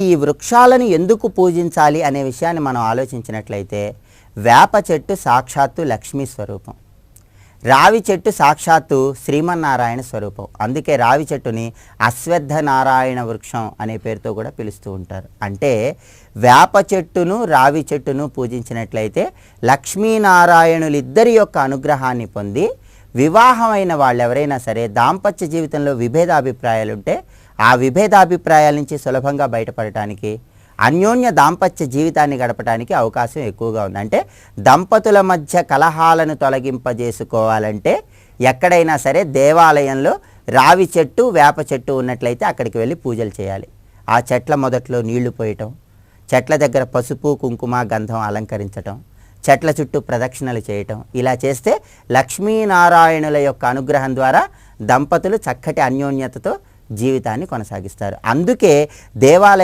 ఈ వృక్షాలను ఎందుకు పూజించాలి అనే విషయాన్ని మనం ఆలోచించినట్లయితే వేప చెట్టు సాక్షాత్తు లక్ష్మీ స్వరూపం. రావి చెట్టు సాక్షాత్తు శ్రీమన్నారాయణ స్వరూపం. అందుకే రావి చెట్టుని అశ్వత్థ నారాయణ వృక్షం అనే పేరుతో కూడా పిలుస్తూ ఉంటారు. అంటే వేప చెట్టును రావి చెట్టును పూజించినట్లయితే లక్ష్మీనారాయణులిద్దరి యొక్క అనుగ్రహాన్ని పొంది వివాహమైన వాళ్ళు ఎవరైనా సరే దాంపత్య జీవితంలో విభేదాభిప్రాయాలు ఉంటే ఆ విభేదాభిప్రాయాల నుంచి సులభంగా బయటపడటానికి అన్యోన్య దాంపత్య జీవితాన్ని గడపడానికి అవకాశం ఎక్కువగా ఉంది. అంటే దంపతుల మధ్య కలహాలను తొలగింపజేసుకోవాలంటే ఎక్కడైనా సరే దేవాలయంలో రావి చెట్టు వేప చెట్టు ఉన్నట్లయితే అక్కడికి వెళ్ళి పూజలు చేయాలి. ఆ చెట్ల మొదట్లో నీళ్ళు పోయటం చెట్ల దగ్గర పసుపు కుంకుమ గంధం అలంకరించటం చెట్ల చుట్టూ ప్రదక్షిణలు చేయటం ఇలా చేస్తే లక్ష్మీనారాయణుల యొక్క అనుగ్రహం ద్వారా దంపతులు చక్కటి అన్యోన్యతతో జీవితాన్ని కొనసాగిస్తారు. అందుకే దేవాలయ